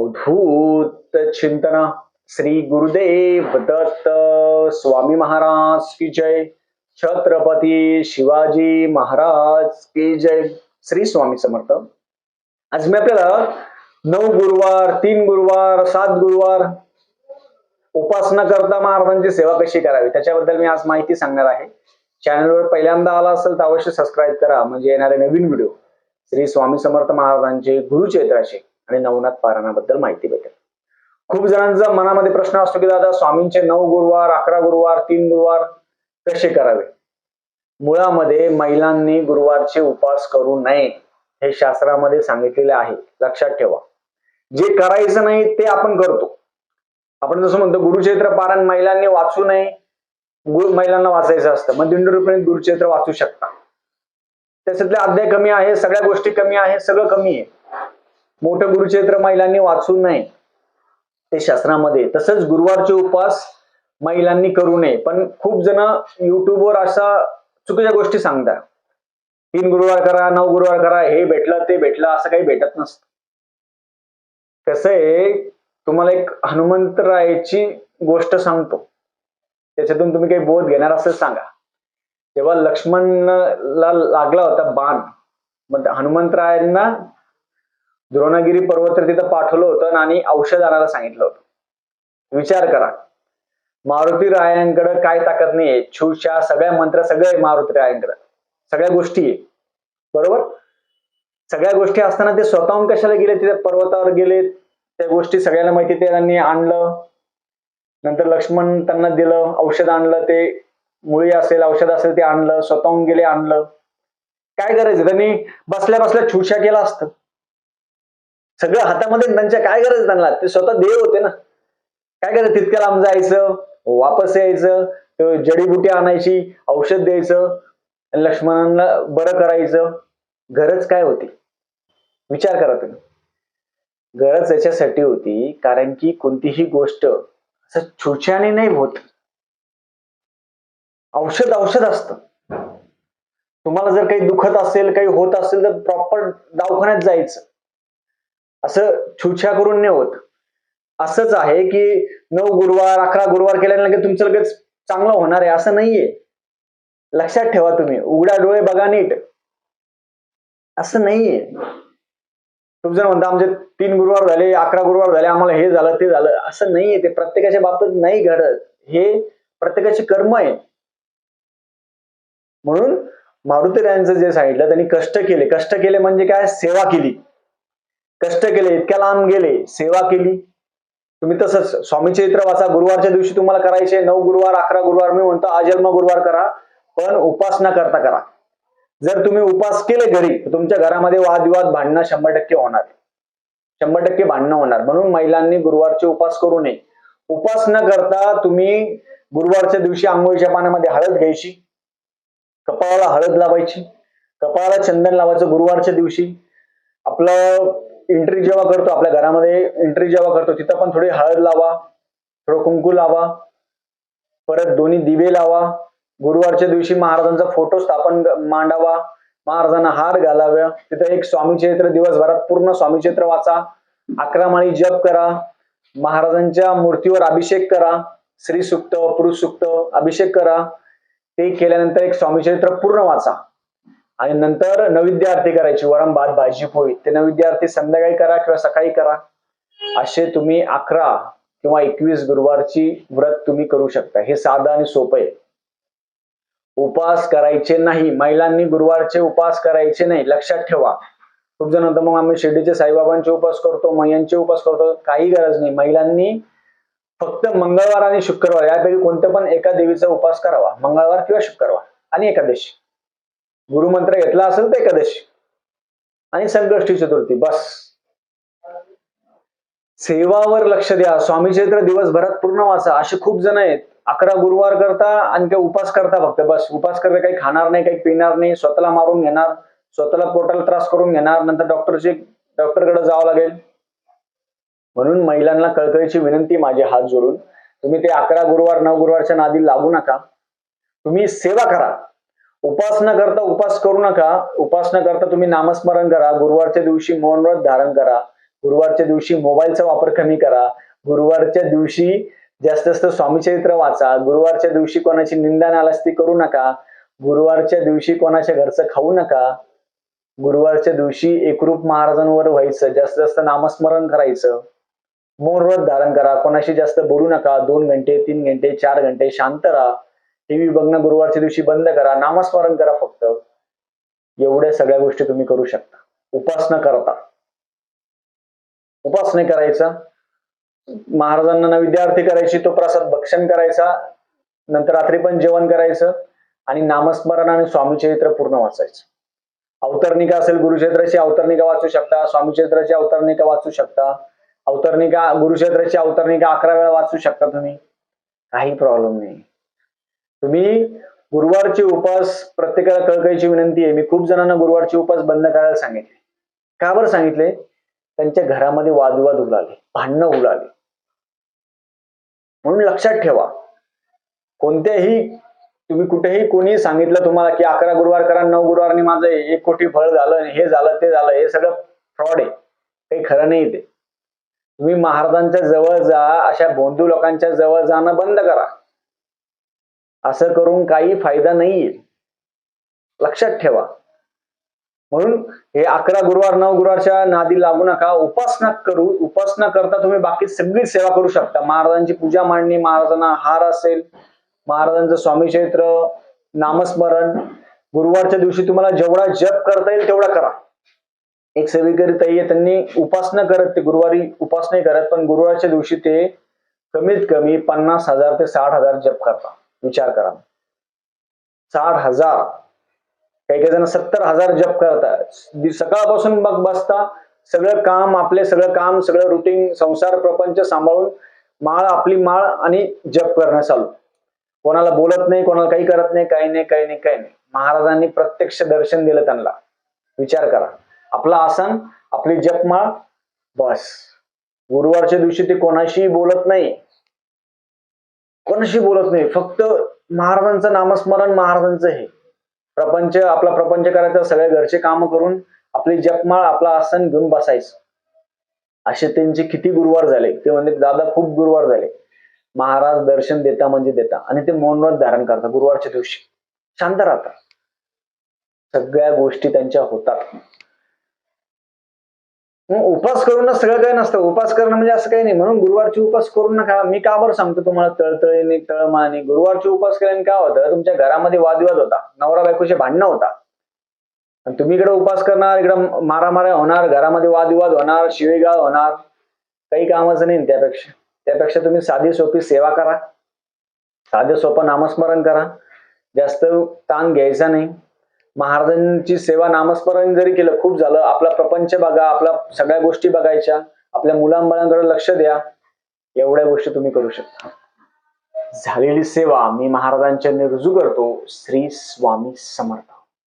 अवधूत चिंतना श्री गुरुदेव दत्त स्वामी महाराज की जय। छत्रपती शिवाजी महाराज की जय। श्री स्वामी समर्थ। आज मी आपल्याला नऊ गुरुवार तीन गुरुवार सात गुरुवार उपासना करता महाराजांची सेवा कशी करावी त्याच्याबद्दल मी आज माहिती सांगणार आहे. चॅनलवर पहिल्यांदा आला असेल तर अवश्य सबस्क्राईब करा म्हणजे येणारे नवीन व्हिडिओ श्री स्वामी समर्थ महाराजांचे गुरुचैत्राचे आणि नवनाथ पारायणाबद्दल माहिती भेटेल. खूप जणांचा मनामध्ये प्रश्न असतो की दादा स्वामींचे नऊ गुरुवार अकरा गुरुवार तीन गुरुवार कसे करावे? मुळामध्ये महिलांनी गुरुवारचे उपवास करू नये हे शास्त्रामध्ये सांगितलेले आहे. लक्षात ठेवा. जे करायचं नाही ते आपण करतो. आपण जसं म्हणतो गुरुचैत्र पारायण महिलांनी वाचू नये. गुरु महिलांना वाचायचं असतं. मग दिंडरूपणे गुरुचैत्र वाचू शकता. त्याच्यातले अध्याय कमी आहे सगळ्या गोष्टी कमी आहे सगळं कमी आहे. मोठं गुरुक्षेत्र महिलांनी वाचू नये. ते शास्त्रामध्ये. तसंच गुरुवारचे उपवास महिलांनी करू नये. पण खूप जण युट्यूबवर अशा चुकीच्या गोष्टी सांगतात. तीन गुरुवार करा नऊ गुरुवार करा हे भेटलं ते भेटलं असं काही भेटत नसतं. कसं आहे तुम्हाला एक हनुमंतरायाची गोष्ट सांगतो. त्याच्यातून तुम्ही काही बोध घेणार असेल सांगा. तेव्हा लक्ष्मणला लागला होता बाण. मग हनुमंतरायांना द्रोणगिरी पर्वत तिथं पाठवलं होतं आणि औषध आणायला सांगितलं होतं. विचार करा. मारुती रायांकडे काय ताकद नाहीये. छूशा सगळ्या मंत्र सगळे मारुती रायांकडे. सगळ्या गोष्टी आहे. बरोबर? सगळ्या गोष्टी असताना ते स्वतःहून कशाला गेले? तिथे पर्वतावर गेले. त्या गोष्टी सगळ्यांना माहिती ते त्यांनी आणलं. नंतर लक्ष्मण त्यांना दिलं. औषध आणलं. ते मुळी असेल औषध असेल ते आणलं. स्वतःहून गेले आणलं. काय करायचं त्यांनी बसल्या बसल्या छूशा केला असतं. सगळं हातामध्ये त्यांच्या काय गरज त्यांना ते स्वतः देव होते ना. काय करायचं तितक्या लांब जायचं वापस यायचं जडीबुटी आणायची औषध द्यायचं लक्ष्मणांना बरं करायचं. गरज काय होती? विचार करा तुम्ही. गरज याच्यासाठी होती कारण की कोणतीही गोष्ट असं छुछ्याने नाही होत. औषध औषध असतं. तुम्हाला जर काही दुखत असेल काही होत असेल तर प्रॉपर दवाखान्यात जायचं. असं छुछ्या करून नाही होत. असंच आहे की नऊ गुरुवार अकरा गुरुवार केल्याने तुमचं लगेच चांगलं होणार आहे असं नाहीये. लक्षात ठेवा तुम्ही उघडा डोळे बघा नीट. असं नाहीये. खूप जण म्हणता आमचे तीन गुरुवार झाले अकरा गुरुवार झाले आम्हाला हे झालं ते झालं. असं नाहीये ते प्रत्येकाच्या बाबतीत नाही घडत. हे प्रत्येकाचे कर्म आहे. म्हणून मारुतीरायांचं जे सांगितलं त्यांनी कष्ट केले. कष्ट केले म्हणजे काय? सेवा केली. कष्ट केले इतक्या लांब गेले सेवा केली. तुम्ही तसंच स्वामी चैत्र वाचा. गुरुवारच्या दिवशी तुम्हाला करायचे नऊ गुरुवार अकरा गुरुवार मी म्हणतो अजन्म गुरुवार करा पण उपासना करता करा. जर तुम्ही उपास केले घरी तर तुमच्या घरामध्ये वादविवाद भांडणं शंभर टक्के होणार. शंभर टक्के भांडणं होणार. म्हणून महिलांनी गुरुवारचे उपास करू नये. उपास न करता तुम्ही गुरुवारच्या दिवशी आंघोळीच्या पाण्यामध्ये हळद घ्यायची. कपाळाला हळद लावायची. कपाळाला चंदन लावायचं गुरुवारच्या दिवशी. आपलं एंट्री जेव्हा करतो आपल्या घरामध्ये एंट्री जेव्हा करतो तिथं पण थोडी हळद लावा थोडं कुंकू लावा परत दोन्ही दिवे लावा. गुरुवारच्या दिवशी महाराजांचा फोटो स्थापन मांडावा महाराजांना हार घालाव्या. तिथं एक स्वामी चरित्र दिवसभरात पूर्ण स्वामीचैत्र वाचा. अकरा माळी जप करा. महाराजांच्या मूर्तीवर अभिषेक करा. श्री सुक्त पुरुष सुक्त अभिषेक करा. ते केल्यानंतर एक स्वामी चरित्र पूर्ण वाचा. आणि नंतर नैवेद्य आरती करायची वरम भात भाजी पोळी. ते नैवेद्य आरती संध्याकाळी करा किंवा सकाळी करा. असे तुम्ही अकरा किंवा एकवीस गुरुवारची व्रत तुम्ही करू शकता. हे साधं आणि सोपं आहे. उपास करायचे नाही. महिलांनी गुरुवारचे उपास करायचे नाही. लक्षात ठेवा. खूप जण मग आम्ही शिर्डीचे साईबाबांचे उपास करतो मैयांचे उपास करतो. काही गरज नाही. महिलांनी फक्त मंगळवार आणि शुक्रवार यापैकी कोणत्या पण एका देवीचा उपास करावा. मंगळवार किंवा शुक्रवार आणि एकादशी. गुरुमंत्र घेतला असेल तर एकादशी. आणि संकष्टी चतुर्थी बस. सेवावर लक्ष द्या. स्वामी चैत्र दिवसभरात पूर्ण वाचा. असे खूप जण आहेत. अकरा गुरुवार करता आणि काही उपास करता फक्त. बस. उपास करता काही खाणार नाही काही पिणार नाही. स्वतःला मारून घेणार. स्वतःला पोटाला त्रास करून घेणार. नंतर डॉक्टरची डॉक्टरकडे जावं लागेल. म्हणून महिलांना कळकळीची विनंती माझे हात जोडून. तुम्ही ते अकरा गुरुवार नऊ गुरुवारच्या नादी लागू नका. तुम्ही सेवा करा. उपासना करता उपास करू नका. उपासना करता तुम्ही नामस्मरण करा. गुरुवारच्या दिवशी मौन व्रत धारण करा. गुरुवारच्या दिवशी मोबाईलचा वापर कमी करा. गुरुवारच्या दिवशी जास्त जास्त स्वामीचरित्र वाचा. गुरुवारच्या दिवशी कोणाची निंदा नालस्ती करू नका. गुरुवारच्या दिवशी कोणाच्या घरचं खाऊ नका. गुरुवारच्या दिवशी एकरूप महाराजांवर व्हायचं. जास्तीत जास्त नामस्मरण करायचं. मौन व्रत धारण करा. कोणाशी जास्त बोलू नका. दोन घंटे तीन घंटे चार घंटे शांत राहा. टीव्ही बघणं गुरुवारच्या दिवशी बंद करा नामस्मरण करा फक्त. एवढ्या सगळ्या गोष्टी तुम्ही करू शकता. उपासना करता. उपासना करायचा. महाराजांना विद्यार्थी करायची तो प्रसाद भक्षण करायचा. नंतर रात्री पण जेवण करायचं. आणि नामस्मरण आणि स्वामीचरित्र पूर्ण वाचायचं. अवतरणिका असेल गुरुक्षेत्राची अवतरणिका वाचू शकता. स्वामीचरित्राची अवतरणिका वाचू शकता. अवतरणिका गुरुक्षेत्राची अवतरणिका अकरा वेळा वाचू शकता तुम्ही. काही प्रॉब्लेम नाही. तुम्ही गुरुवारचे उपास प्रत्येकाला कळकळीची विनंती आहे. मी खूप जणांना गुरुवारचे उपास बंद करायला सांगितले. का बरं सांगितले? त्यांच्या घरामध्ये वादविवाद उलाले भांडणं उलाले म्हणून लक्षात ठेवा. कोणत्याही तुम्ही कुठेही कोणी सांगितलं तुम्हाला की अकरा गुरुवार करा नऊ गुरुवारनी माझं एक कोटी फळ झालं हे झालं ते झालं हे सगळं फ्रॉड आहे. काही खरं नाही ते. तुम्ही महाराजांच्या जवळ जा अशा बोंधू लोकांच्या जवळ जाणं बंद करा. असं करून काही फायदा नाहीये. लक्षात ठेवा. म्हणून हे अकरा गुरुवार नऊ गुरुवारच्या नादी लागू नका. उपासना करू उपासना करता तुम्ही बाकी सगळी सेवा करू शकता. महाराजांची पूजा मांडणी महाराजांना हार असेल महाराजांचं स्वामीचरित्र नामस्मरण गुरुवारच्या दिवशी तुम्हाला जेवढा जप करता येईल तेवढा करा. एक सेवेकरी ताई आहे त्यांनी उपासना करत ते गुरुवारी उपासना करत पण गुरुवारच्या दिवशी ते कमीत कमी पन्नास हजार ते साठ हजार जप करतात. विचार करा. साठ हजार. काही काही जण सत्तर हजार जप करतात. सकाळपासून मग बसता सगळं काम आपले सगळं काम सगळं रुटीन संसार प्रपंच सांभाळून माळ आपली माळ आणि जप करणं चालू. कोणाला बोलत नाही कोणाला काही करत नाही काही नाही काही नाही काही नाही. महाराजांनी प्रत्यक्ष दर्शन दिलं त्यांना. विचार करा. आपला आसन आपली जपमाळ बस. गुरुवारच्या दिवशी ते कोणाशीही बोलत नाही कोणाशी बोलत नाही. फक्त महाराजांचं नामस्मरण महाराजांचं हे. प्रपंच आपला प्रपंच करायचा सगळे घरचे काम करून आपली जपमाळ आपला आसन घेऊन बसायचं. असे त्यांचे किती गुरुवार झाले. ते म्हणजे दादा खूप गुरुवार झाले. महाराज दर्शन देता म्हणजे देता. आणि ते मौनव्रत धारण करतात गुरुवारच्या दिवशी. शांत राहतात. सगळ्या गोष्टी त्यांच्या होतात. मग उपास करूनच सगळं काही नसतं. उपास करणं म्हणजे असं काही नाही. म्हणून गुरुवारची उपास करू नका. मी का बरं सांगतो तुम्हाला? तळतळीने तळमाने. गुरुवारची उपास केल्याने काय होतं? तुमच्या घरामध्ये वादविवाद होता. नवरा बायकोचे भांडणं होता. आणि तुम्ही इकडे उपास करणार इकडं मारामाऱ्या होणार घरामध्ये वादविवाद होणार शिवेगाळ होणार. काही कामाचं नाही त्यापेक्षा. त्यापेक्षा तुम्ही साधी सोपी सेवा करा. साधे सोपं नामस्मरण करा. जास्त ताण घ्यायचा नाही. महाराजांची सेवा नामस्मरण जरी केलं खूप झालं. आपला प्रपंच बघा आपल्या सगळ्या गोष्टी बघायच्या. आपल्या मुलांबाळांकडे लक्ष द्या. एवढ्या गोष्टी तुम्ही करू शकता. झालेली सेवा मी महाराजांच्या रुजू करतो. श्री स्वामी समर्थ.